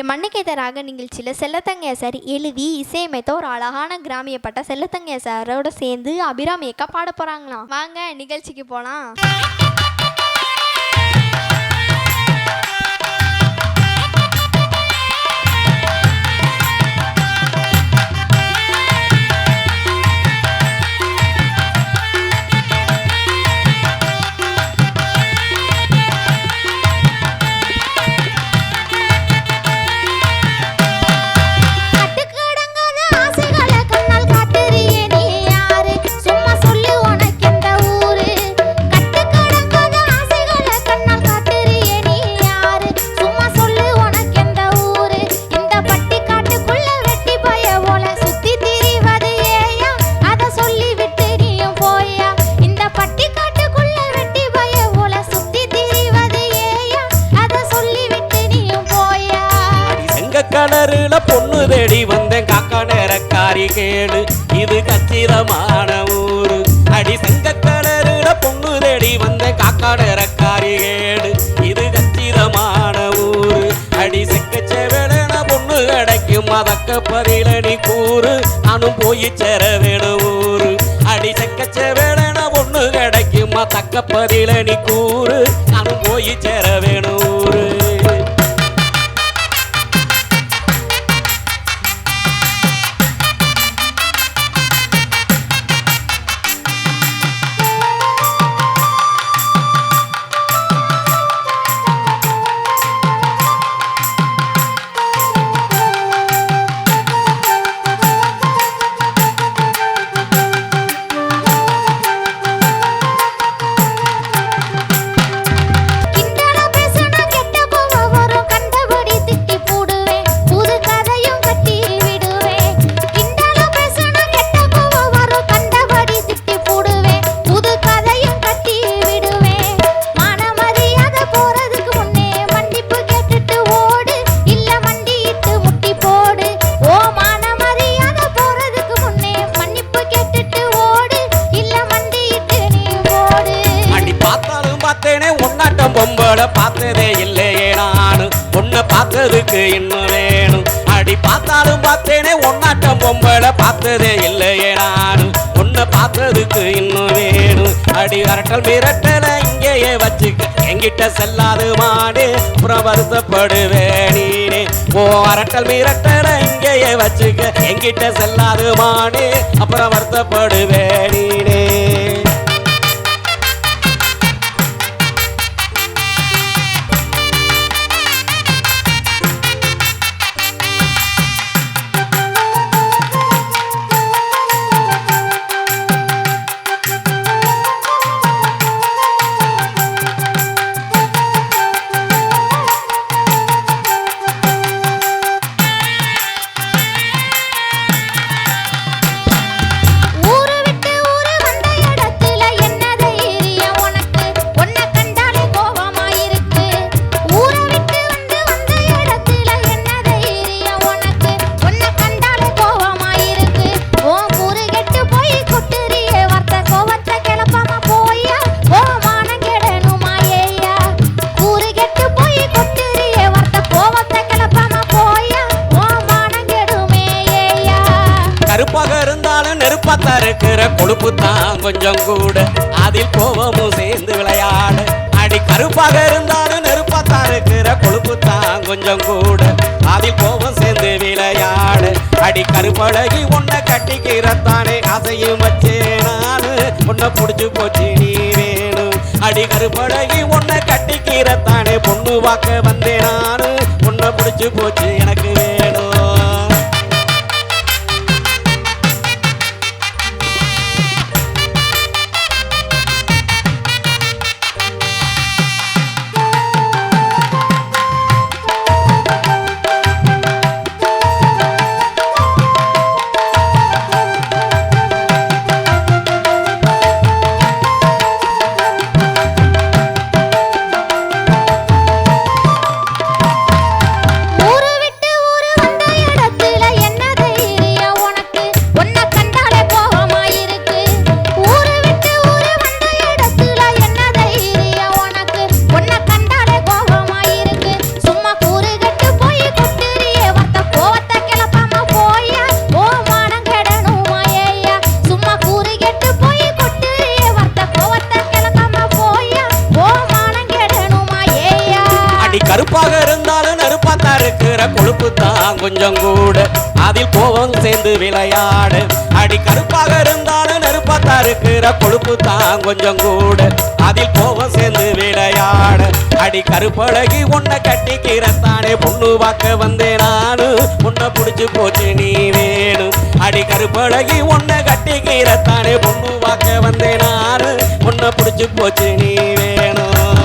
இன்றைய மண்ணுக்கேத்த ராக நிகழ்ச்சியில் செல்லத்தங்கையா சார் எழுதி இசையமைத்த ஒரு அழகான கிராமியப்பட்ட செல்லத்தங்கையா சாரோட சேர்ந்து அபிராமி அக்கா பாட போகிறாங்களாம் வாங்க நிகழ்ச்சிக்கு போகலாம் நேரக்காரி கேடு. இது கச்சிதமான ஊரு. அடி செங்க பொங்கு தேடி வந்த காக்கா நேரக்காரி கேடு. இது கச்சிதமான ஊரு. அடி செக்க பொண்ணு கிடைக்கும் அதக்க பதில நீ கூறு. நானும் போய் சேர வேணும் ஊரு. அடி செக்க பொண்ணு கிடைக்கும் தக்க பதில நீ கூறு. நானும் போய் சேர வேணும் ஊரு. பார்த்ததுக்கு இன்னும் வேணும். அடி பார்த்தாலும் பார்த்தேனே ஒன்னாட்டம் பொம்பளை பார்த்ததே இல்லையே நானும் உன்னை பார்த்ததுக்கு இன்னும் வேணும். அடி அரட்டல் மிரட்டல இங்கேயே வச்சுக்க. என்கிட்ட செல்லாது மாடு அப்புறம் வருத்தப்படுவேன் நீனே. ஓ அரட்டல் மிரட்டல இங்கேயே வச்சுக்க. எங்கிட்ட செல்லாது மாடு அப்புறம் வருத்தப்படுவேன் நீனே. தான் கொஞ்சம் கூட அதில் கோபமும் சேர்ந்து விளையாடு. அடி கருப்பாக இருந்தாலும் நெருப்பாத்தா இருக்கிற கொழுப்பு தான் கொஞ்சம் கூட அதில் கோபம் சேர்ந்து விளையாடு. அடி கருப்பழகி உன்னை கட்டிக்கிறத்தானே ஆசையும் வச்சே நானு. உன்னை புடிச்சு போச்சு நீ வேணும். அடி கருப்பழகி உன்னை கட்டிக்கிறத்தானே பொண்ணு வாக்க வந்தேன் நானு. உன்னை புடிச்சு போச்சு எனக்கு கொஞ்சம் கூட. அதில் கோபம் சேர்ந்து விளையாடு. அடி கருப்பாக இருந்தாலும் நெருப்பாத்தா இருக்கிற கொழுப்பு தான் கொஞ்சம் கூட. அதில் கோபம் சேர்ந்து விளையாடு. அடி கருப்பழகி உன்னை கட்டிக்கிறத்தானே பொண்ணு பார்க்க வந்தேன் நானு. உன்னை பிடிச்சி போச்சு நீ வேணும் அடி கருப்பழகி உன்னை கட்டிக்கிறத்தானே பொண்ணு பார்க்க வந்தேன் நானு. உன்னை பிடிச்சி போச்சு நீ வேணும்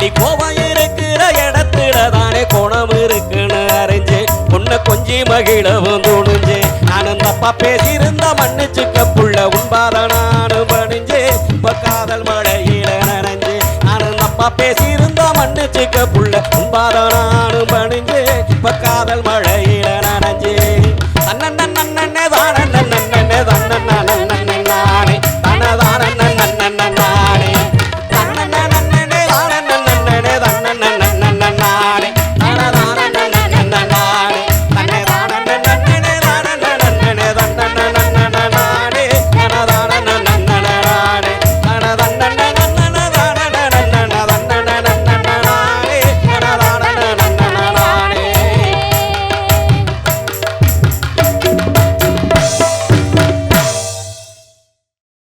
அடி கோவம் இருக்கிற இடத்துல தானே குணம் இருக்குன்னு அறிஞ்சு. உன்னை கொஞ்சி மகிழவும் துணிஞ்சு. நானும் தப்பா பேசியிருந்த மன்னிச்சுக்க புள்ள உண்பாத நானும் பணிஞ்சு. இப்ப காதல் மழையில நனைஞ்சு. நானும் தப்பா பேசியிருந்த மன்னிச்சுக்க புள்ள உண்பாத நானும் பணிஞ்சு.